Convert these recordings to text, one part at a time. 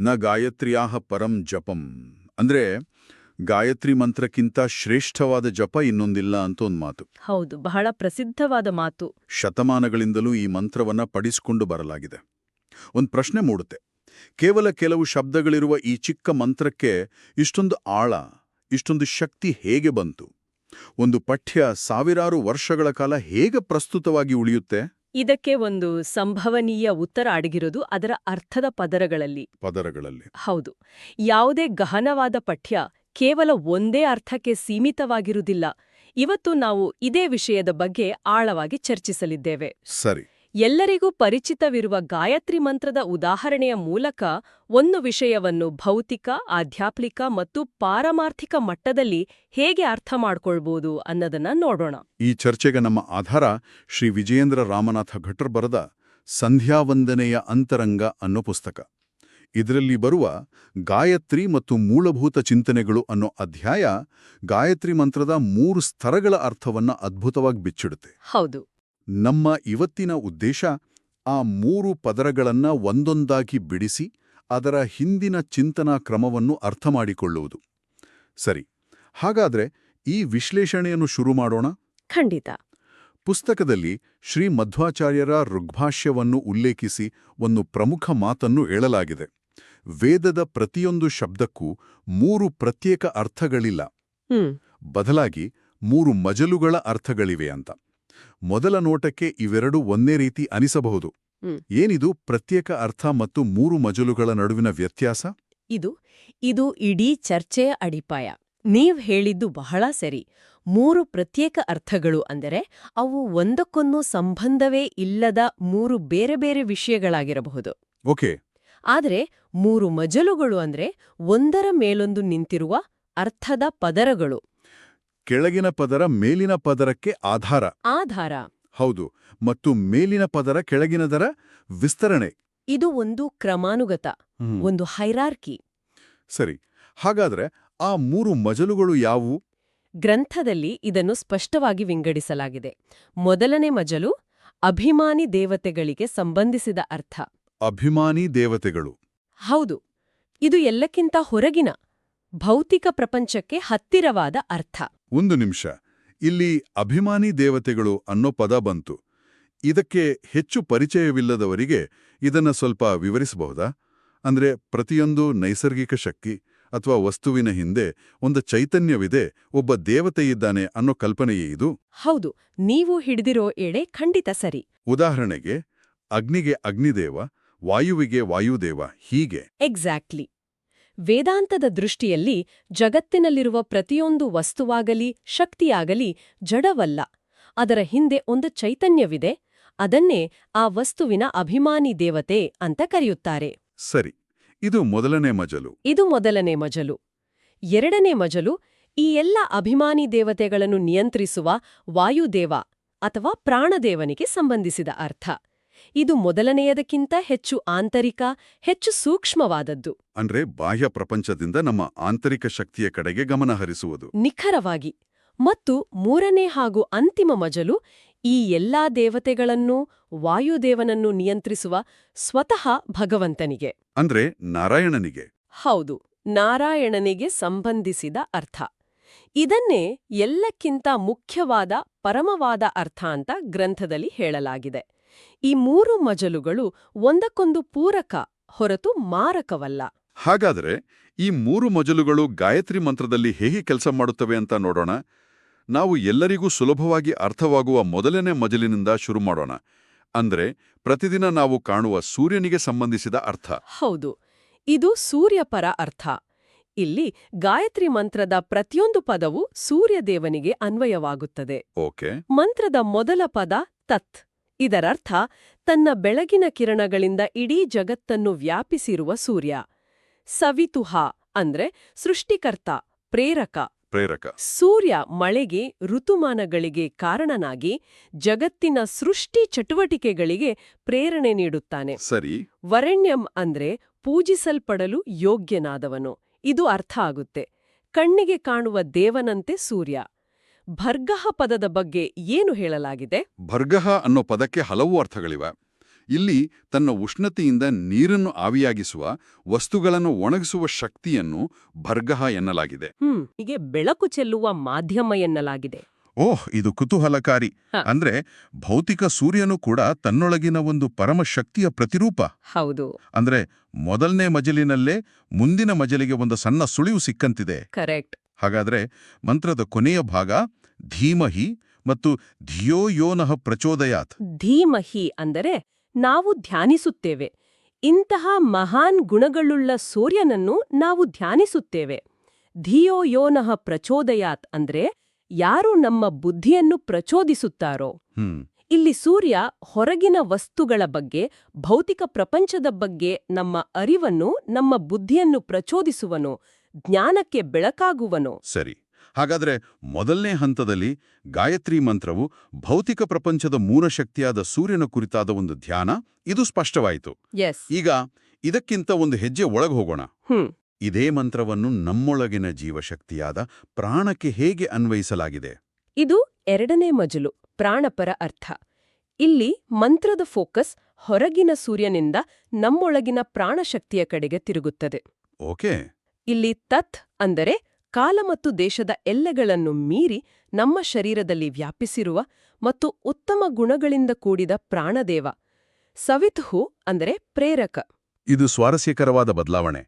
ನ ಗಾಯತ್ರ್ಯಾಹ ಪರಂ ಜಪಂ. ಅಂದ್ರೆ ಗಾಯತ್ರಿ ಮಂತ್ರಕ್ಕಿಂತ ಶ್ರೇಷ್ಠವಾದ ಜಪ ಇನ್ನೊಂದಿಲ್ಲ ಅಂತ ಒಂದು ಮಾತು. ಹೌದು ಬಹಳ ಪ್ರಸಿದ್ಧವಾದ ಮಾತು. ಶತಮಾನಗಳಿಂದಲೂ ಈ ಮಂತ್ರವನ್ನ ಪಡಿಸಿಕೊಂಡು ಬರಲಾಗಿದೆ. ಒಂದು ಪ್ರಶ್ನೆ ಮೂಡುತ್ತೆ. ಕೇವಲ ಕೆಲವು ಶಬ್ದಗಳಿರುವ ಈ ಚಿಕ್ಕ ಮಂತ್ರಕ್ಕೆ ಇಷ್ಟೊಂದು ಆಳ ಇಷ್ಟೊಂದು ಶಕ್ತಿ ಹೇಗೆ ಬಂತು? ಒಂದು ಪಠ್ಯ ಸಾವಿರಾರು ವರ್ಷಗಳ ಕಾಲ ಹೇಗೆ ಪ್ರಸ್ತುತವಾಗಿ ಉಳಿಯುತ್ತೆ? ಇದಕ್ಕೆ ಒಂದು ಸಂಭವನೀಯ ಉತ್ತರ ಅಡಗಿರೋದು ಅದರ ಅರ್ಥದ ಪದರಗಳಲ್ಲಿ. ಪದರಗಳಲ್ಲಿ. ಹೌದು. ಯಾವುದೇ ಗಹನವಾದ ಪಠ್ಯ ಕೇವಲ ಒಂದೇ ಅರ್ಥಕ್ಕೆ ಸೀಮಿತವಾಗಿರುವುದಿಲ್ಲ. ಇವತ್ತು ನಾವು ಇದೇ ವಿಷಯದ ಬಗ್ಗೆ ಆಳವಾಗಿ ಚರ್ಚಿಸಲಿದ್ದೇವೆ. ಸರಿ. ಎಲ್ಲರಿಗೂ ಪರಿಚಿತವಿರುವ ಗಾಯತ್ರಿ ಮಂತ್ರದ ಉದಾಹರಣೆಯ ಮೂಲಕ ಒಂದು ವಿಷಯವನ್ನು ಭೌತಿಕ ಆಧ್ಯಾತ್ಮಿಕ ಮತ್ತು ಪಾರಮಾರ್ಥಿಕ ಮಟ್ಟದಲ್ಲಿ ಹೇಗೆ ಅರ್ಥ ಮಾಡ್ಕೊಳ್ಬೋದು ಅನ್ನೋದನ್ನ ನೋಡೋಣ. ಈ ಚರ್ಚೆಗೆ ನಮ್ಮ ಆಧಾರ ಶ್ರೀ ವಿಜಯೇಂದ್ರ ರಾಮನಾಥ ಭಟ್ರ್ ಬರೆದ ಸಂಧ್ಯಾವಂದನೆಯ ಅಂತರಂಗ ಅನ್ನೋ ಪುಸ್ತಕ. ಇದರಲ್ಲಿ ಬರುವ ಗಾಯತ್ರಿ ಮತ್ತು ಮೂಲಭೂತ ಚಿಂತನೆಗಳು ಅನ್ನೋ ಅಧ್ಯಾಯ ಗಾಯತ್ರಿ ಮಂತ್ರದ ಮೂರು ಸ್ತರಗಳ ಅರ್ಥವನ್ನ ಅದ್ಭುತವಾಗಿ ಬಿಚ್ಚಿಡುತ್ತೆ. ಹೌದು. ನಮ್ಮ ಇವತ್ತಿನ ಉದ್ದೇಶ ಆ ಮೂರು ಪದರಗಳನ್ನ ಒಂದೊಂದಾಗಿ ಬಿಡಿಸಿ ಅದರ ಹಿಂದಿನ ಚಿಂತನಾ ಕ್ರಮವನ್ನು ಅರ್ಥ ಮಾಡಿಕೊಳ್ಳುವುದು. ಸರಿ ಹಾಗಾದ್ರೆ ಈ ವಿಶ್ಲೇಷಣೆಯನ್ನು ಶುರು ಮಾಡೋಣ? ಖಂಡಿತ. ಪುಸ್ತಕದಲ್ಲಿ ಶ್ರೀ ಮಧ್ವಾಚಾರ್ಯರ ಋಗ್ಭಾಷ್ಯವನ್ನು ಉಲ್ಲೇಖಿಸಿ ಒಂದು ಪ್ರಮುಖ ಮಾತನ್ನು ಹೇಳಲಾಗಿದೆ. ವೇದದ ಪ್ರತಿಯೊಂದು ಶಬ್ದಕ್ಕೂ ಮೂರು ಪ್ರತ್ಯೇಕ ಅರ್ಥಗಳಿಲ್ಲ. ಬದಲಾಗಿ ಮೂರು ಮಜಲುಗಳ ಅರ್ಥಗಳಿವೆ ಅಂತ. ಮೊದಲ ನೋಟಕ್ಕೆ ಇವೆರಡೂ ಒಂದೇ ರೀತಿ ಅನಿಸಬಹುದು. ಏನಿದು ಪ್ರತ್ಯೇಕ ಅರ್ಥ ಮತ್ತು ಮೂರು ಮಜಲುಗಳ ನಡುವಿನ ವ್ಯತ್ಯಾಸ? ಇದು ಇದು ಇಡೀ ಚರ್ಚೆಯ ಅಡಿಪಾಯ. ನೀವ್ ಹೇಳಿದ್ದು ಬಹಳ ಸರಿ. ಮೂರು ಪ್ರತ್ಯೇಕ ಅರ್ಥಗಳು ಅಂದರೆ ಅವು ಒಂದಕ್ಕೊಂದು ಸಂಬಂಧವೇ ಇಲ್ಲದ ಮೂರು ಬೇರೆ ಬೇರೆ ವಿಷಯಗಳಾಗಿರಬಹುದು. ಓಕೆ. ಆದರೆ ಮೂರು ಮಜಲುಗಳು ಅಂದ್ರೆ ಒಂದರ ಮೇಲೊಂದು ನಿಂತಿರುವ ಅರ್ಥದ ಪದರಗಳು. ಕೆಳಗಿನ ಪದರ ಮೇಲಿನ ಪದರಕ್ಕೆ ಆಧಾರ. ಆಧಾರ. ಹೌದು ಮತ್ತು ಮೇಲಿನ ಪದರ ಕೆಳಗಿನದರ ವಿಸ್ತರಣೆ. ಇದು ಒಂದು ಕ್ರಮಾನುಗತ ಒಂದು ಹೈರಾರ್ಕಿ. ಸರಿ ಹಾಗಾದ್ರೆ ಆ ಮೂರು ಮಜಲುಗಳು ಯಾವುವು? ಗ್ರಂಥದಲ್ಲಿ ಇದನ್ನು ಸ್ಪಷ್ಟವಾಗಿ ವಿಂಗಡಿಸಲಾಗಿದೆ. ಮೊದಲನೇ ಮಜಲು ಅಭಿಮಾನಿ ದೇವತೆಗಳಿಗೆ ಸಂಬಂಧಿಸಿದ ಅರ್ಥ. ಅಭಿಮಾನಿ ದೇವತೆಗಳು. ಹೌದು ಇದು ಎಲ್ಲಕ್ಕಿಂತ ಹೊರಗಿನ ಭೌತಿಕ ಪ್ರಪಂಚಕ್ಕೆ ಹತ್ತಿರವಾದ ಅರ್ಥ. ಒಂದು ನಿಮಿಷ. ಇಲ್ಲಿ ಅಭಿಮಾನಿ ದೇವತೆಗಳು ಅನ್ನೋ ಪದ ಬಂತು. ಇದಕ್ಕೆ ಹೆಚ್ಚು ಪರಿಚಯವಿಲ್ಲದವರಿಗೆ ಇದನ್ನ ಸ್ವಲ್ಪ ವಿವರಿಸಬಹುದಾ? ಅಂದ್ರೆ ಪ್ರತಿಯೊಂದು ನೈಸರ್ಗಿಕ ಶಕ್ತಿ ಅಥವಾ ವಸ್ತುವಿನ ಹಿಂದೆ ಒಂದು ಚೈತನ್ಯವಿದೆ ಒಬ್ಬ ದೇವತೆಯಿದ್ದಾನೆ ಅನ್ನೋ ಕಲ್ಪನೆಯೇ ಇದು? ಹೌದು. ನೀವು ಹಿಡಿದಿರೋ ಎಳೆ ಖಂಡಿತ ಸರಿ. ಉದಾಹರಣೆಗೆ ಅಗ್ನಿಗೆ ಅಗ್ನಿದೇವ ವಾಯುವಿಗೆ ವಾಯುದೇವ ಹೀಗೆ. ಎಕ್ಸಾಕ್ಟ್ಲಿ. ವೇದಾಂತದ ದೃಷ್ಟಿಯಲ್ಲಿ ಜಗತ್ತಿನಲ್ಲಿರುವ ಪ್ರತಿಯೊಂದು ವಸ್ತುವಾಗಲಿ ಶಕ್ತಿಯಾಗಲಿ ಜಡವಲ್ಲ. ಅದರ ಹಿಂದೆ ಒಂದು ಚೈತನ್ಯವಿದೆ ಅದನ್ನೇ ಆ ವಸ್ತುವಿನ ಅಭಿಮಾನಿ ದೇವತೆ ಅಂತ ಕರೆಯುತ್ತಾರೆ. ಸರಿ ಇದು ಮೊದಲನೇ ಮಜಲು. ಇದು ಮೊದಲನೇ ಮಜಲು. ಎರಡನೇ ಮಜಲು ಈ ಎಲ್ಲ ಅಭಿಮಾನಿ ದೇವತೆಗಳನ್ನು ನಿಯಂತ್ರಿಸುವ ವಾಯುದೇವ ಅಥವಾ ಪ್ರಾಣದೇವನಿಗೆ ಸಂಬಂಧಿಸಿದ ಅರ್ಥ. ಇದು ಮೊದಲನೆಯದಕ್ಕಿಂತ ಹೆಚ್ಚು ಆಂತರಿಕ ಹೆಚ್ಚು ಸೂಕ್ಷ್ಮವಾದದ್ದು. ಅಂದ್ರೆ ಬಾಹ್ಯ ಪ್ರಪಂಚದಿಂದ ನಮ್ಮ ಆಂತರಿಕ ಶಕ್ತಿಯ ಕಡೆಗೆ ಗಮನ ಹರಿಸುವುದು. ನಿಖರವಾಗಿ. ಮತ್ತು ಮೂರನೇ ಹಾಗೂ ಅಂತಿಮ ಮಜಲು ಈ ಎಲ್ಲಾ ದೇವತೆಗಳನ್ನೂ ವಾಯುದೇವನನ್ನು ನಿಯಂತ್ರಿಸುವ ಸ್ವತಃ ಭಗವಂತನಿಗೆ. ಅಂದ್ರೆ ನಾರಾಯಣನಿಗೆ. ಹೌದು ನಾರಾಯಣನಿಗೆ ಸಂಬಂಧಿಸಿದ ಅರ್ಥ. ಇದನ್ನೇ ಎಲ್ಲಕ್ಕಿಂತ ಮುಖ್ಯವಾದ ಪರಮವಾದ ಅರ್ಥ ಅಂತ ಗ್ರಂಥದಲ್ಲಿ ಹೇಳಲಾಗಿದೆ. ಈ ಮೂರು ಮಜಲುಗಳು ಒಂದಕ್ಕೊಂದು ಪೂರಕ ಹೊರತು ಮಾರಕವಲ್ಲ. ಹಾಗಾದರೆ ಈ ಮೂರು ಮಜಲುಗಳು ಗಾಯತ್ರಿ ಮಂತ್ರದಲ್ಲಿ ಹೇಗೆ ಕೆಲಸ ಮಾಡುತ್ತವೆ ಅಂತ ನೋಡೋಣ. ನಾವು ಎಲ್ಲರಿಗೂ ಸುಲಭವಾಗಿ ಅರ್ಥವಾಗುವ ಮೊದಲನೇ ಮಜಲಿನಿಂದ ಶುರು ಮಾಡೋಣ. ಅಂದ್ರೆ ಪ್ರತಿದಿನ ನಾವು ಕಾಣುವ ಸೂರ್ಯನಿಗೆ ಸಂಬಂಧಿಸಿದ ಅರ್ಥ. ಹೌದು ಇದು ಸೂರ್ಯಪರ ಅರ್ಥ. ಇಲ್ಲಿ ಗಾಯತ್ರಿ ಮಂತ್ರದ ಪ್ರತಿಯೊಂದು ಪದವು ಸೂರ್ಯದೇವನಿಗೆ ಅನ್ವಯವಾಗುತ್ತದೆ. ಓಕೆ. ಮಂತ್ರದ ಮೊದಲ ಪದ ತತ್. ಇದರರ್ಥ ತನ್ನ ಬೆಳಗಿನ ಕಿರಣಗಳಿಂದ ಇಡೀ ಜಗತ್ತನ್ನು ವ್ಯಾಪಿಸಿರುವ ಸೂರ್ಯ. ಸವಿತುಹ ಅಂದ್ರೆ ಸೃಷ್ಟಿಕರ್ತ ಪ್ರೇರಕ. ಪ್ರೇರಕ. ಸೂರ್ಯ ಮಳೆಗೆ ಋತುಮಾನಗಳಿಗೆ ಕಾರಣನಾಗಿ ಜಗತ್ತಿನ ಸೃಷ್ಟಿ ಚಟುವಟಿಕೆಗಳಿಗೆ ಪ್ರೇರಣೆ ನೀಡುತ್ತಾನೆ. ಸರಿ. ವರಣ್ಯಂ ಅಂದ್ರೆ ಪೂಜಿಸಲ್ಪಡಲು ಯೋಗ್ಯನಾದವನು. ಇದು ಅರ್ಥ ಆಗುತ್ತೆ. ಕಣ್ಣಿಗೆ ಕಾಣುವ ದೇವನಂತೆ ಸೂರ್ಯ. ಭರ್ಗಹ ಪದದ ಬಗ್ಗೆ ಏನು ಹೇಳಲಾಗಿದೆ? ಭರ್ಗಹ ಅನ್ನೋ ಪದಕ್ಕೆ ಹಲವು ಅರ್ಥಗಳಿವೆ. ಇಲ್ಲಿ ತನ್ನ ಉಷ್ಣತೆಯಿಂದ ನೀರನ್ನು ಆವಿಯಾಗಿಸುವ ವಸ್ತುಗಳನ್ನು ಒಣಗಿಸುವ ಶಕ್ತಿಯನ್ನು ಭರ್ಗಹ ಎನ್ನಲಾಗಿದೆ. ಹೀಗೆ ಬೆಳಕು ಚೆಲ್ಲುವ ಮಾಧ್ಯಮ ಎನ್ನಲಾಗಿದೆ. ಓಹ್ ಇದು ಕುತೂಹಲಕಾರಿ. ಅಂದ್ರೆ ಭೌತಿಕ ಸೂರ್ಯನು ಕೂಡ ತನ್ನೊಳಗಿನ ಒಂದು ಪರಮ ಶಕ್ತಿಯ ಪ್ರತಿರೂಪ. ಹೌದು. ಅಂದ್ರೆ ಮೊದಲನೇ ಮಜಲಿನಲ್ಲೇ ಮುಂದಿನ ಮಜಲಿಗೆ ಒಂದು ಸಣ್ಣ ಸುಳಿವು ಸಿಕ್ಕಂತಿದೆ. ಕರೆಕ್ಟ್. ಹಾಗಾದ್ರೆ ಮಂತ್ರದ ಕೊನೆಯ ಭಾಗ ಧೀಮಹಿ ಮತ್ತು ಧಿಯೋ ಯೋನಃ ಪ್ರಚೋದಯಾತ್. ಧೀಮಹಿ ಅಂದರೆ ನಾವು ಧ್ಯಾನಿಸುತ್ತೇವೆ. ಇಂತಹ ಮಹಾನ್ ಗುಣಗಳುಳ್ಳ ಸೂರ್ಯನನ್ನು ನಾವು ಧ್ಯಾನಿಸುತ್ತೇವೆ. ಧಿಯೋ ಯೋನಃ ಪ್ರಚೋದಯಾತ್ ಅಂದ್ರೆ ಯಾರು ನಮ್ಮ ಬುದ್ಧಿಯನ್ನು ಪ್ರಚೋದಿಸುತ್ತಾರೋ. ಇಲ್ಲಿ ಸೂರ್ಯ ಹೊರಗಿನ ವಸ್ತುಗಳ ಬಗ್ಗೆ ಭೌತಿಕ ಪ್ರಪಂಚದ ಬಗ್ಗೆ ನಮ್ಮ ಅರಿವನ್ನು ನಮ್ಮ ಬುದ್ಧಿಯನ್ನು ಪ್ರಚೋದಿಸುವನು ಜ್ಞಾನಕ್ಕೆ ಬೆಳಕಾಗುವನು. ಸರಿ. ಹಾಗಾದ್ರೆ ಮೊದಲನೇ ಹಂತದಲ್ಲಿ ಗಾಯತ್ರಿ ಮಂತ್ರವು ಭೌತಿಕ ಪ್ರಪಂಚದ ಮೂಲ ಸೂರ್ಯನ ಕುರಿತಾದ ಒಂದು ಧ್ಯಾನ. ಇದು ಸ್ಪಷ್ಟವಾಯಿತು. ಎಸ್ ಈಗ ಇದಕ್ಕಿಂತ ಒಂದು ಹೆಜ್ಜೆ ಒಳಗೆ ಹೋಗೋಣ. ಇದೇ ಮಂತ್ರವನ್ನು ನಮ್ಮೊಳಗಿನ ಜೀವಶಕ್ತಿಯಾದ ಪ್ರಾಣಕ್ಕೆ ಹೇಗೆ ಅನ್ವಯಿಸಲಾಗಿದೆ? ಇದು ಎರಡನೇ ಮಜಲು ಪ್ರಾಣಪರ ಅರ್ಥ. ಇಲ್ಲಿ ಮಂತ್ರದ ಫೋಕಸ್ ಹೊರಗಿನ ಸೂರ್ಯನಿಂದ ನಮ್ಮೊಳಗಿನ ಪ್ರಾಣಶಕ್ತಿಯ ಕಡೆಗೆ ತಿರುಗುತ್ತದೆ. ಓಕೆ. ಇಲ್ಲಿ ತತ್ ಅಂದರೆ ಕಾಲ ಮತ್ತು ದೇಶದ ಎಲ್ಲೆಗಳನ್ನು ಮೀರಿ ನಮ್ಮ ಶರೀರದಲ್ಲಿ ವ್ಯಾಪಿಸಿರುವ ಮತ್ತು ಉತ್ತಮ ಗುಣಗಳಿಂದ ಕೂಡಿದ ಪ್ರಾಣದೇವ. ಸವಿತ್ಹು ಅಂದರೆ ಪ್ರೇರಕ. ಇದು ಸ್ವಾರಸ್ಯಕರವಾದ ಬದಲಾವಣೆ.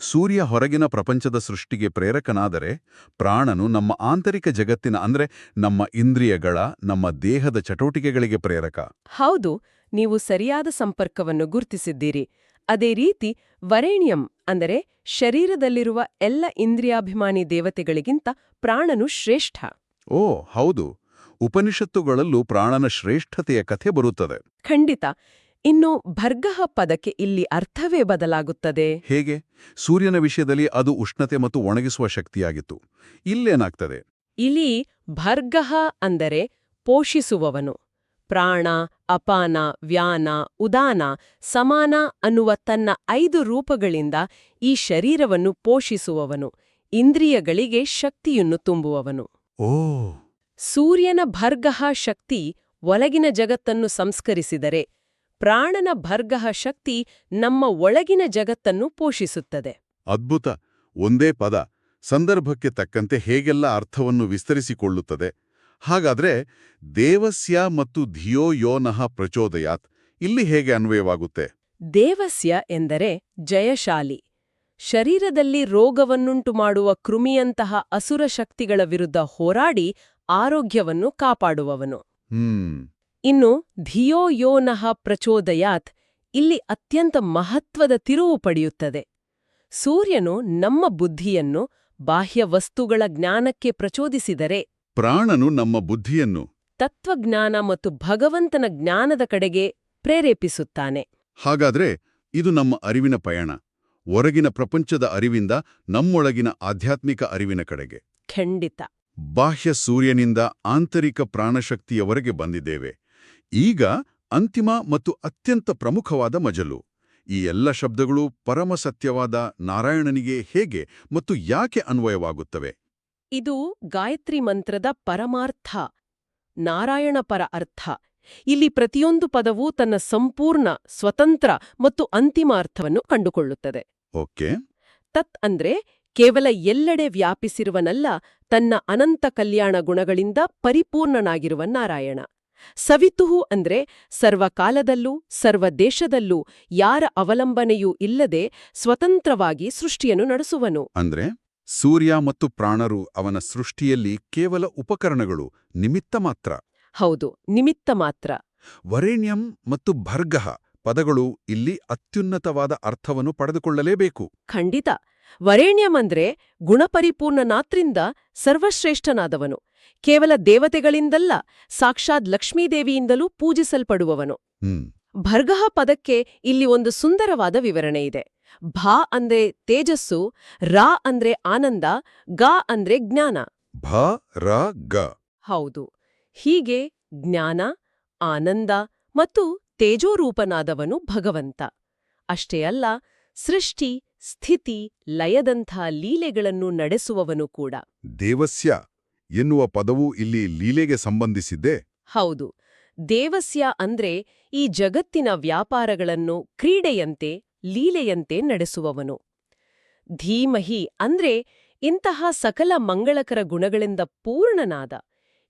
ಸೂರ್ಯ ಹೊರಗಿನ ಪ್ರಪಂಚದ ಸೃಷ್ಟಿಗೆ ಪ್ರೇರಕನಾದರೆ ಪ್ರಾಣನು ನಮ್ಮ ಆಂತರಿಕ ಜಗತ್ತಿನ ಅಂದ್ರೆ ನಮ್ಮ ಇಂದ್ರಿಯಗಳ ನಮ್ಮ ದೇಹದ ಚಟುವಟಿಕೆಗಳಿಗೆ ಪ್ರೇರಕ. ಹೌದು ನೀವು ಸರಿಯಾದ ಸಂಪರ್ಕವನ್ನು ಗುರುತಿಸಿದ್ದೀರಿ. ಅದೇ ರೀತಿ ವರೇಣ್ಯಂ ಅಂದರೆ ಶರೀರದಲ್ಲಿರುವ ಎಲ್ಲ ಇಂದ್ರಿಯಾಭಿಮಾನಿ ದೇವತೆಗಳಿಗಿಂತ ಪ್ರಾಣನು ಶ್ರೇಷ್ಠ. ಓ ಹೌದು. ಉಪನಿಷತ್ತುಗಳಲ್ಲೂ ಪ್ರಾಣನ ಶ್ರೇಷ್ಠತೆಯ ಕಥೆ ಬರುತ್ತದೆ. ಖಂಡಿತ. ಇನ್ನು ಭರ್ಗಹ ಪದಕ್ಕೆ ಇಲ್ಲಿ ಅರ್ಥವೇ ಬದಲಾಗುತ್ತದೆ. ಹೇಗೆ? ಸೂರ್ಯನ ವಿಷಯದಲ್ಲಿ ಅದು ಉಷ್ಣತೆ ಮತ್ತು ಒಣಗಿಸುವ ಶಕ್ತಿಯಾಗಿತ್ತು. ಇಲ್ಲೇನಾಗ್ತದೆ? ಇಲ್ಲಿ ಭರ್ಗಹ ಅಂದರೆ ಪೋಷಿಸುವವನು. ಪ್ರಾಣ ಅಪಾನ ವ್ಯಾನ ಉದಾನ ಸಮಾನ ಅನ್ನುವ ತನ್ನ ಐದು ರೂಪಗಳಿಂದ ಈ ಶರೀರವನ್ನು ಪೋಷಿಸುವವನು. ಇಂದ್ರಿಯಗಳಿಗೆ ಶಕ್ತಿಯನ್ನು ತುಂಬುವವನು. ಓ. ಸೂರ್ಯನ ಭರ್ಗಹ ಶಕ್ತಿ ಒಳಗಿನ ಜಗತ್ತನ್ನು ಸಂಸ್ಕರಿಸಿದರೆ ಪ್ರಾಣನ ಭರ್ಗಹ ಶಕ್ತಿ ನಮ್ಮ ಒಳಗಿನ ಜಗತ್ತನ್ನು ಪೋಷಿಸುತ್ತದೆ. ಅದ್ಭುತ. ಒಂದೇ ಪದ ಸಂದರ್ಭಕ್ಕೆ ತಕ್ಕಂತೆ ಹೇಗೆಲ್ಲ ಅರ್ಥವನ್ನು ವಿಸ್ತರಿಸಿಕೊಳ್ಳುತ್ತದೆ? ಹಾಗಾದ್ರೆ ದೇವಸ್ಯ ಮತ್ತು ಧಿಯೋ ಯೋನಃ ಪ್ರಚೋದಯಾತ್. ಇಲ್ಲಿ ಹೇಗೆ ಅನ್ವಯವಾಗುತ್ತೆ? ದೇವಸ್ಯ ಎಂದರೆ ಜಯಶಾಲಿ. ಶರೀರದಲ್ಲಿ ರೋಗವನ್ನುಂಟು ಮಾಡುವ ಕೃಮಿಯಂತಹ ಅಸುರ ಶಕ್ತಿಗಳ ವಿರುದ್ಧ ಹೋರಾಡಿ ಆರೋಗ್ಯವನ್ನು ಕಾಪಾಡುವವನು. ಇನ್ನು ಧಿಯೋ ಯೋನಃ ಪ್ರಚೋದಯಾತ್ ಇಲ್ಲಿ ಅತ್ಯಂತ ಮಹತ್ವದ ತಿರುವು ಪಡೆಯುತ್ತದೆ. ಸೂರ್ಯನು ನಮ್ಮ ಬುದ್ಧಿಯನ್ನು ಬಾಹ್ಯ ವಸ್ತುಗಳ ಜ್ಞಾನಕ್ಕೆ ಪ್ರಚೋದಿಸಿದರೆ ಪ್ರಾಣನು ನಮ್ಮ ಬುದ್ಧಿಯನ್ನು ತತ್ವಜ್ಞಾನ ಮತ್ತು ಭಗವಂತನ ಜ್ಞಾನದ ಕಡೆಗೆ ಪ್ರೇರೇಪಿಸುತ್ತಾನೆ. ಹಾಗಾದ್ರೆ ಇದು ನಮ್ಮ ಅರಿವಿನ ಪಯಣ ಹೊರಗಿನ ಪ್ರಪಂಚದ ಅರಿವಿಂದ ನಮ್ಮೊಳಗಿನ ಆಧ್ಯಾತ್ಮಿಕ ಅರಿವಿನ ಕಡೆಗೆ. ಖಂಡಿತ. ಬಾಹ್ಯ ಸೂರ್ಯನಿಂದ ಆಂತರಿಕ ಪ್ರಾಣಶಕ್ತಿಯವರೆಗೆ ಬಂದಿದ್ದೇವೆ. ಈಗ ಅಂತಿಮ ಮತ್ತು ಅತ್ಯಂತ ಪ್ರಮುಖವಾದ ಮಜಲು. ಈ ಎಲ್ಲ ಶಬ್ದಗಳು ಪರಮಸತ್ಯವಾದ ನಾರಾಯಣನಿಗೆ ಹೇಗೆ ಮತ್ತು ಯಾಕೆ ಅನ್ವಯವಾಗುತ್ತವೆ? ಇದು ಗಾಯತ್ರಿ ಮಂತ್ರದ ಪರಮಾರ್ಥ ನಾರಾಯಣ ಪರ ಅರ್ಥ. ಇಲ್ಲಿ ಪ್ರತಿಯೊಂದು ಪದವೂ ತನ್ನ ಸಂಪೂರ್ಣ ಸ್ವತಂತ್ರ ಮತ್ತು ಅಂತಿಮ ಅರ್ಥವನ್ನು ಕಂಡುಕೊಳ್ಳುತ್ತದೆ. ಓಕೆ. ತತ್ ಅಂದ್ರೆ ಕೇವಲ ಎಲ್ಲೆಡೆ ವ್ಯಾಪಿಸಿರುವನಲ್ಲ ತನ್ನ ಅನಂತ ಕಲ್ಯಾಣ ಗುಣಗಳಿಂದ ಪರಿಪೂರ್ಣನಾಗಿರುವ ನಾರಾಯಣ. ಸವಿತುಹು ಅಂದ್ರೆ ಸರ್ವಕಾಲದಲ್ಲೂ ಸರ್ವ ದೇಶದಲ್ಲೂ ಯಾರ ಅವಲಂಬನೆಯೂ ಇಲ್ಲದೆ ಸ್ವತಂತ್ರವಾಗಿ ಸೃಷ್ಟಿಯನ್ನು ನಡೆಸುವನು. ಅಂದ್ರೆ? ಸೂರ್ಯ ಮತ್ತು ಪ್ರಾಣರು ಅವನ ಸೃಷ್ಟಿಯಲ್ಲಿ ಕೇವಲ ಉಪಕರಣಗಳು ನಿಮಿತ್ತ ಮಾತ್ರ. ಹೌದು ನಿಮಿತ್ತ ಮಾತ್ರ. ವರೇಣ್ಯಂ ಮತ್ತು ಭರ್ಗಹ ಪದಗಳು ಇಲ್ಲಿ ಅತ್ಯುನ್ನತವಾದ ಅರ್ಥವನ್ನು ಪಡೆದುಕೊಳ್ಳಲೇಬೇಕು. ಖಂಡಿತ. ವರೇಣ್ಯಮಂದ್ರೆ ಗುಣಪರಿಪೂರ್ಣನಾತ್ರಿಂದ ಸರ್ವಶ್ರೇಷ್ಠನಾದವನು. ಕೇವಲ ದೇವತೆಗಳಿಂದಲ್ಲ ಸಾಕ್ಷಾತ್ ಲಕ್ಷ್ಮೀದೇವಿಯಿಂದಲೂ ಪೂಜಿಸಲ್ಪಡುವವನು. ಭರ್ಗಹ ಪದಕ್ಕೆ ಇಲ್ಲಿ ಒಂದು ಸುಂದರವಾದ ವಿವರಣೆ ಇದೆ. ಭಾ ಅಂದ್ರೆ ತೇಜಸ್ಸು ರಾ ಅಂದ್ರೆ ಆನಂದ ಗ ಅಂದ್ರೆ ಜ್ಞಾನ. ಭ ರ ಗ. ಹೌದು. ಹೀಗೆ ಜ್ಞಾನ ಆನಂದ ಮತ್ತು ತೇಜೋರೂಪನಾದವನು ಭಗವಂತ. ಅಷ್ಟೇ ಅಲ್ಲ ಸೃಷ್ಟಿ ಸ್ಥಿತಿ ಲಯದಂಥ ಲೀಲೆಗಳನ್ನು ನಡೆಸುವವನು ಕೂಡ. ದೇವಸ್ಯ ಎನ್ನುವ ಪದವು ಇಲ್ಲಿ ಲೀಲೆಗೆ ಸಂಬಂಧಿಸಿದ್ದೆ? ಹೌದು. ದೇವಸ್ಯ ಅಂದ್ರೆ ಈ ಜಗತ್ತಿನ ವ್ಯಾಪಾರಗಳನ್ನು ಕ್ರೀಡೆಯಂತೆ ಲೀಲೆಯಂತೆ ನಡೆಸುವವನು. ಧೀಮಹಿ ಅಂದ್ರೆ ಇಂತಹ ಸಕಲ ಮಂಗಳಕರ ಗುಣಗಳಿಂದ ಪೂರ್ಣನಾದ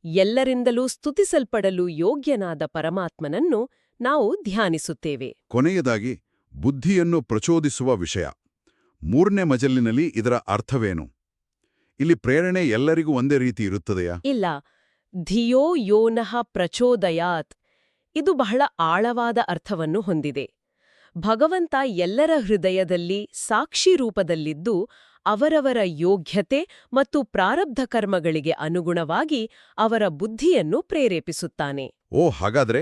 ಎಲ್ಲರಿಂದಲೂ ಸ್ತುತಿಸಲ್ಪಡಲು ಯೋಗ್ಯನಾದ ಪರಮಾತ್ಮನನ್ನು ನಾವು ಧ್ಯಾನಿಸುತ್ತೇವೆ. ಕೊನೆಯದಾಗಿ ಬುದ್ಧಿಯನ್ನು ಪ್ರಚೋದಿಸುವ ವಿಷಯ. ಮೂರನೇ ಮಜಲಿನಲ್ಲಿ ಇದರ ಅರ್ಥವೇನು? ಇಲ್ಲಿ ಪ್ರೇರಣೆ ಎಲ್ಲರಿಗೂ ಒಂದೇ ರೀತಿ ಇರುತ್ತದೆಯಾ? ಇಲ್ಲ. ಧಿಯೋ ಯೋನಃ ಪ್ರಚೋದಯಾತ್. ಇದು ಬಹಳ ಆಳವಾದ ಅರ್ಥವನ್ನು ಹೊಂದಿದೆ. ಭಗವಂತ ಎಲ್ಲರ ಹೃದಯದಲ್ಲಿ ಸಾಕ್ಷಿ ರೂಪದಲ್ಲಿದ್ದು ಅವರವರ ಯೋಗ್ಯತೆ ಮತ್ತು ಪ್ರಾರಬ್ಧ ಕರ್ಮಗಳಿಗೆ ಅನುಗುಣವಾಗಿ ಅವರ ಬುದ್ಧಿಯನ್ನು ಪ್ರೇರೇಪಿಸುತ್ತಾನೆ. ಓ ಹಾಗಾದ್ರೆ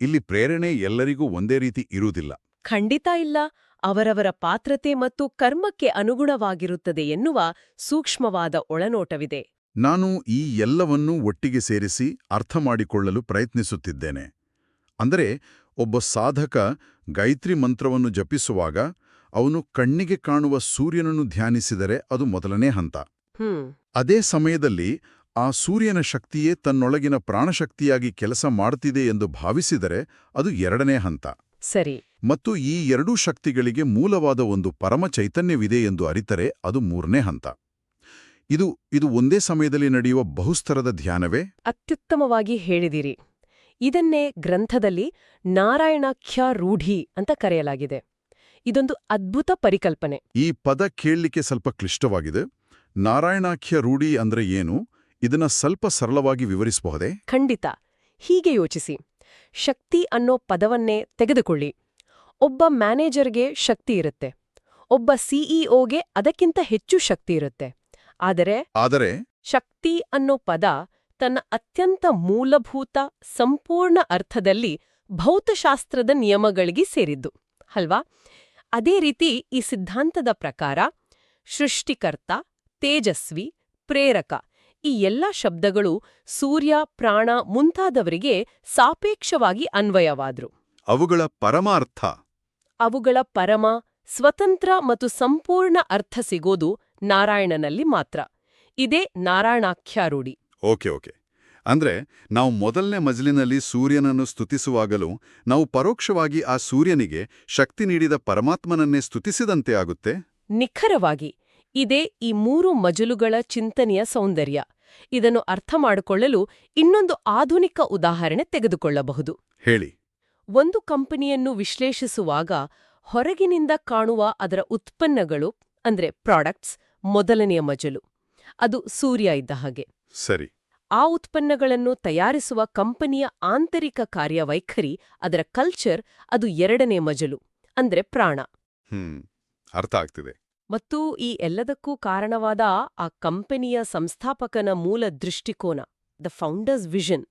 ಇಲ್ಲಿ ಪ್ರೇರಣೆ ಎಲ್ಲರಿಗೂ ಒಂದೇ ರೀತಿ ಇರುವುದಿಲ್ಲ. ಖಂಡಿತ ಇಲ್ಲ. ಅವರವರ ಪಾತ್ರತೆ ಮತ್ತು ಕರ್ಮಕ್ಕೆ ಅನುಗುಣವಾಗಿರುತ್ತದೆ ಎನ್ನುವ ಸೂಕ್ಷ್ಮವಾದ ಒಳನೋಟವಿದೆ. ನಾನು ಈ ಎಲ್ಲವನ್ನೂ ಒಟ್ಟಿಗೆ ಸೇರಿಸಿ ಅರ್ಥ ಮಾಡಿಕೊಳ್ಳಲು ಪ್ರಯತ್ನಿಸುತ್ತಿದ್ದೇನೆ. ಅಂದರೆ ಒಬ್ಬ ಸಾಧಕ ಗಾಯತ್ರಿ ಮಂತ್ರವನ್ನು ಜಪಿಸುವಾಗ ಅವನು ಕಣ್ಣಿಗೆ ಕಾಣುವ ಸೂರ್ಯನನ್ನು ಧ್ಯಾನಿಸಿದರೆ ಅದು ಮೊದಲನೇ ಹಂತ. ಅದೇ ಸಮಯದಲ್ಲಿ ಆ ಸೂರ್ಯನ ಶಕ್ತಿಯೇ ತನ್ನೊಳಗಿನ ಪ್ರಾಣಶಕ್ತಿಯಾಗಿ ಕೆಲಸ ಮಾಡ್ತಿದೆ ಎಂದು ಭಾವಿಸಿದರೆ ಅದು ಎರಡನೇ ಹಂತ. ಸರಿ. ಮತ್ತು ಈ ಎರಡೂ ಶಕ್ತಿಗಳಿಗೆ ಮೂಲವಾದ ಒಂದು ಪರಮ ಚೈತನ್ಯವಿದೆ ಎಂದು ಅರಿತರೆ ಅದು ಮೂರನೇ ಹಂತ. ಇದು ಇದು ಒಂದೇ ಸಮಯದಲ್ಲಿ ನಡೆಯುವ ಬಹುಸ್ತರದ ಧ್ಯಾನವೇ? ಅತ್ಯುತ್ತಮವಾಗಿ ಹೇಳಿದಿರಿ. ಇದನ್ನೇ ಗ್ರಂಥದಲ್ಲಿ ನಾರಾಯಣಾಖ್ಯ ರೂಢಿ ಅಂತ ಕರೆಯಲಾಗಿದೆ. ಇದೊಂದು ಅದ್ಭುತ ಪರಿಕಲ್ಪನೆ. ಈ ಪದ ಕೇಳಲಿಕ್ಕೆ ಸ್ವಲ್ಪ ಕ್ಲಿಷ್ಟವಾಗಿದೆ. ನಾರಾಯಣಾಖ್ಯ ರೂಢಿ ಅಂದ್ರೆ ಏನು? ಇದನ್ನ ಸ್ವಲ್ಪ ಸರಳವಾಗಿ ವಿವರಿಸಬಹುದೇ? ಖಂಡಿತ. ಹೀಗೆ ಯೋಚಿಸಿ. ಶಕ್ತಿ ಅನ್ನೋ ಪದವನ್ನೇ ತೆಗೆದುಕೊಳ್ಳಿ. ಒಬ್ಬ ಮ್ಯಾನೇಜರ್ಗೆ ಶಕ್ತಿ ಇರುತ್ತೆ. ಒಬ್ಬ ಸಿಇಒಗೆ ಅದಕ್ಕಿಂತ ಹೆಚ್ಚು ಶಕ್ತಿ ಇರುತ್ತೆ. ಆದರೆ ಆದರೆ ಶಕ್ತಿ ಅನ್ನೋ ಪದ ತನ್ನ ಅತ್ಯಂತ ಮೂಲಭೂತ ಸಂಪೂರ್ಣ ಅರ್ಥದಲ್ಲಿ ಭೌತಶಾಸ್ತ್ರದ ನಿಯಮಗಳಿಗೆ ಸೇರಿದ್ದು ಅಲ್ವಾ? ಅದೇ ರೀತಿ ಈ ಸಿದ್ಧಾಂತದ ಪ್ರಕಾರ ಸೃಷ್ಟಿಕರ್ತ ತೇಜಸ್ವಿ ಪ್ರೇರಕ ಈ ಎಲ್ಲ ಶಬ್ದಗಳು ಸೂರ್ಯ ಪ್ರಾಣ ಮುಂತಾದವರಿಗೆ ಸಾಪೇಕ್ಷವಾಗಿ ಅನ್ವಯವಾದ್ರು. ಅವುಗಳ ಪರಮಾರ್ಥ. ಅವುಗಳ ಪರಮ ಸ್ವತಂತ್ರ ಮತ್ತು ಸಂಪೂರ್ಣ ಅರ್ಥ ಸಿಗೋದು ನಾರಾಯಣನಲ್ಲಿ ಮಾತ್ರ. ಇದೇ ನಾರಾಯಣಾಖ್ಯಾರೂಢಿ. Okay okay. ಅಂದ್ರೆ ನಾವು ಮೊದಲನೇ ಮಜಲಿನಲ್ಲಿ ಸೂರ್ಯನನ್ನು ಸ್ತುತಿಸುವಾಗಲೂ ನಾವು ಪರೋಕ್ಷವಾಗಿ ಆ ಸೂರ್ಯನಿಗೆ ಶಕ್ತಿ ನೀಡಿದ ಪರಮಾತ್ಮನನ್ನೇ ಸ್ತುತಿಸಿದಂತೆ ಆಗುತ್ತೆ? ನಿಖರವಾಗಿ ಇದೇ ಈ ಮೂರು ಮಜಲುಗಳ ಚಿಂತನೆಯ ಸೌಂದರ್ಯ. ಇದನ್ನು ಅರ್ಥ ಮಾಡಿಕೊಳ್ಳಲು ಇನ್ನೊಂದು ಆಧುನಿಕ ಉದಾಹರಣೆ ತೆಗೆದುಕೊಳ್ಳಬಹುದು. ಹೇಳಿ. ಒಂದು ಕಂಪನಿಯನ್ನು ವಿಶ್ಲೇಷಿಸುವಾಗ ಹೊರಗಿನಿಂದ ಕಾಣುವ ಅದರ ಉತ್ಪನ್ನಗಳು ಅಂದ್ರೆ ಪ್ರಾಡಕ್ಟ್ಸ್ ಮೊದಲನೆಯ ಮಜಲು. ಅದು ಸೂರ್ಯ ಇದ್ದ ಹಾಗೆ. ಸರಿ. ಆ ಉತ್ಪನ್ನಗಳನ್ನು ತಯಾರಿಸುವ ಕಂಪನಿಯ ಆಂತರಿಕ ಕಾರ್ಯವೈಖರಿ ಅದರ ಕಲ್ಚರ್ ಅದು ಎರಡನೇ ಮಜಲು ಅಂದ್ರೆ ಪ್ರಾಣ. ಹ್ಮ್ ಅರ್ಥ ಆಗ್ತಿದೆ. ಮತ್ತು ಈ ಎಲ್ಲದಕ್ಕೂ ಕಾರಣವಾದ ಆ ಕಂಪನಿಯ ಸಂಸ್ಥಾಪಕನ ಮೂಲ ದೃಷ್ಟಿಕೋನ ದ ಫೌಂಡರ್ಸ್ ವಿಷನ್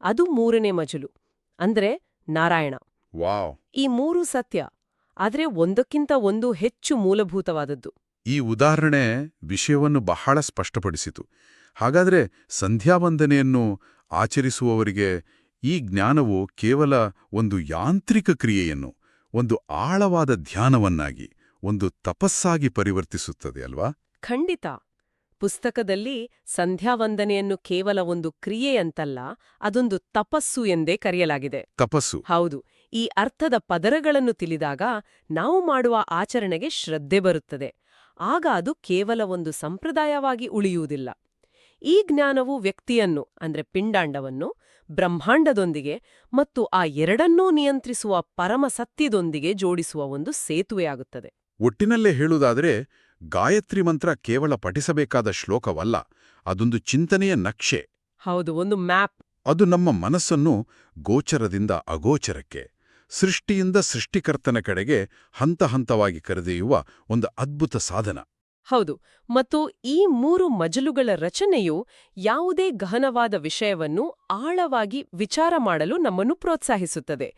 ಅದು ಮೂರನೇ ಮಜಲು ಅಂದ್ರೆ ನಾರಾಯಣ. ವಾವ್. ಈ ಮೂರು ಸತ್ಯ ಆದರೆ ಒಂದಕ್ಕಿಂತ ಒಂದು ಹೆಚ್ಚು ಮೂಲಭೂತವಾದದ್ದು. ಈ ಉದಾಹರಣೆ ವಿಷಯವನ್ನು ಬಹಳ ಸ್ಪಷ್ಟಪಡಿಸಿತು. ಹಾಗಾದ್ರೆ ಸಂಧ್ಯಾವಂದನೆಯನ್ನು ಆಚರಿಸುವವರಿಗೆ ಈ ಜ್ಞಾನವು ಕೇವಲ ಒಂದು ಯಾಂತ್ರಿಕ ಕ್ರಿಯೆಯನ್ನು ಒಂದು ಆಳವಾದ ಧ್ಯಾನವನ್ನಾಗಿ ಒಂದು ತಪಸ್ಸಾಗಿ ಪರಿವರ್ತಿಸುತ್ತದೆ ಅಲ್ವಾ? ಖಂಡಿತ. ಪುಸ್ತಕದಲ್ಲಿ ಸಂಧ್ಯಾವಂದನೆಯನ್ನು ಕೇವಲ ಒಂದು ಕ್ರಿಯೆಯಂತಲ್ಲ ಅದೊಂದು ತಪಸ್ಸು ಎಂದೇ ಕರೆಯಲಾಗಿದೆ. ತಪಸ್ಸು. ಹೌದು. ಈ ಅರ್ಥದ ಪದರಗಳನ್ನು ತಿಳಿದಾಗ ನಾವು ಮಾಡುವ ಆಚರಣೆಗೆ ಶ್ರದ್ಧೆ ಬರುತ್ತದೆ. ಆಗ ಅದು ಕೇವಲ ಒಂದು ಸಂಪ್ರದಾಯವಾಗಿ ಉಳಿಯುವುದಿಲ್ಲ. ಈ ಜ್ಞಾನವು ವ್ಯಕ್ತಿಯನ್ನು ಅಂದ್ರೆ ಪಿಂಡಾಂಡವನ್ನು ಬ್ರಹ್ಮಾಂಡದೊಂದಿಗೆ ಮತ್ತು ಆ ಎರಡನ್ನೂ ನಿಯಂತ್ರಿಸುವ ಪರಮ ಸತ್ಯದೊಂದಿಗೆ ಜೋಡಿಸುವ ಒಂದು ಸೇತುವೆಯಾಗುತ್ತದೆ ಒಟ್ಟಿನಲ್ಲೇ ಹೇಳುವುದಾದರೆ ಗಾಯತ್ರಿ ಮಂತ್ರ ಕೇವಲ ಪಠಿಸಬೇಕಾದ ಶ್ಲೋಕವಲ್ಲ ಅದೊಂದು ಚಿಂತನೆಯ ನಕ್ಷೆ. ಹೌದು ಒಂದು ಮ್ಯಾಪ್. ಅದು ನಮ್ಮ ಮನಸ್ಸನ್ನು ಗೋಚರದಿಂದ ಅಗೋಚರಕ್ಕೆ ಸೃಷ್ಟಿಯಿಂದ ಸೃಷ್ಟಿಕರ್ತನ ಕಡೆಗೆ ಹಂತ ಹಂತವಾಗಿ ಕರೆದೊಯ್ಯುವ ಒಂದು ಅದ್ಭುತ ಸಾಧನ. ಹೌದು, ಮತ್ತು ಈ ಮೂರು ಮಜಲುಗಳ ರಚನೆಯು ಯಾವುದೇ ಗಹನವಾದ ವಿಷಯವನ್ನು ಆಳವಾಗಿ ವಿಚಾರ ಮಾಡಲು ನಮ್ಮನ್ನು ಪ್ರೋತ್ಸಾಹಿಸುತ್ತದೆ.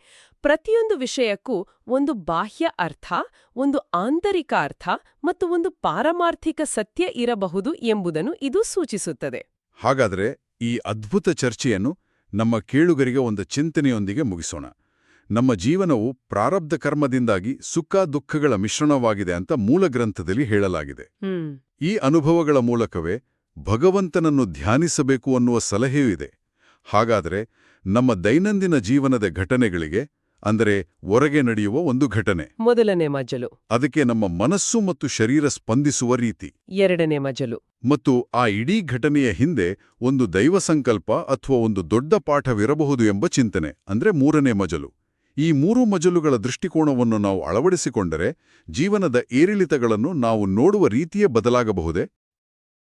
ಪ್ರತಿಯೊಂದು ವಿಷಯಕ್ಕೂ ಒಂದು ಬಾಹ್ಯ ಅರ್ಥ, ಒಂದು ಆಂತರಿಕ ಅರ್ಥ ಮತ್ತು ಒಂದು ಪಾರಮಾರ್ಥಿಕ ಸತ್ಯ ಇರಬಹುದು ಎಂಬುದನ್ನು ಇದು ಸೂಚಿಸುತ್ತದೆ. ಹಾಗಾದರೆ ಈ ಅದ್ಭುತ ಚರ್ಚೆಯನ್ನು ನಮ್ಮ ಕೇಳುಗರಿಗೆ ಒಂದು ಚಿಂತನೆಯೊಂದಿಗೆ ಮುಗಿಸೋಣ. ನಮ್ಮ ಜೀವನವು ಪ್ರಾರಬ್ಧ ಕರ್ಮದಿಂದಾಗಿ ಸುಖ ದುಃಖಗಳ ಮಿಶ್ರಣವಾಗಿದೆ ಅಂತ ಮೂಲ ಗ್ರಂಥದಲ್ಲಿ ಹೇಳಲಾಗಿದೆ. ಈ ಅನುಭವಗಳ ಮೂಲಕವೇ ಭಗವಂತನನ್ನು ಧ್ಯಾನಿಸಬೇಕು ಅನ್ನುವ ಸಲಹೆಯೂ ಇದೆ. ಹಾಗಾದರೆ ನಮ್ಮ ದೈನಂದಿನ ಜೀವನದ ಘಟನೆಗಳಿಗೆ ಅಂದರೆ ಹೊರಗೆ ನಡೆಯುವ ಒಂದು ಘಟನೆ. ಮೊದಲನೇ ಮಜಲು. ಅದಕ್ಕೆ ನಮ್ಮ ಮನಸ್ಸು ಮತ್ತು ಶರೀರ ಸ್ಪಂದಿಸುವ ರೀತಿ. ಎರಡನೇ ಮಜಲು. ಮತ್ತು ಆ ಇಡೀ ಘಟನೆಯ ಹಿಂದೆ ಒಂದು ದೈವ ಸಂಕಲ್ಪ ಅಥವಾ ಒಂದು ದೊಡ್ಡ ಪಾಠವಿರಬಹುದು ಎಂಬ ಚಿಂತನೆ ಅಂದರೆ ಮೂರನೇ ಮಜಲು. ಈ ಮೂರು ಮಜಲುಗಳ ದೃಷ್ಟಿಕೋನವನ್ನು ನಾವು ಅಳವಡಿಸಿಕೊಂಡರೆ ಜೀವನದ ಏರಿಳಿತಗಳನ್ನು ನಾವು ನೋಡುವ ರೀತಿಯೇ ಬದಲಾಗಬಹುದೇ?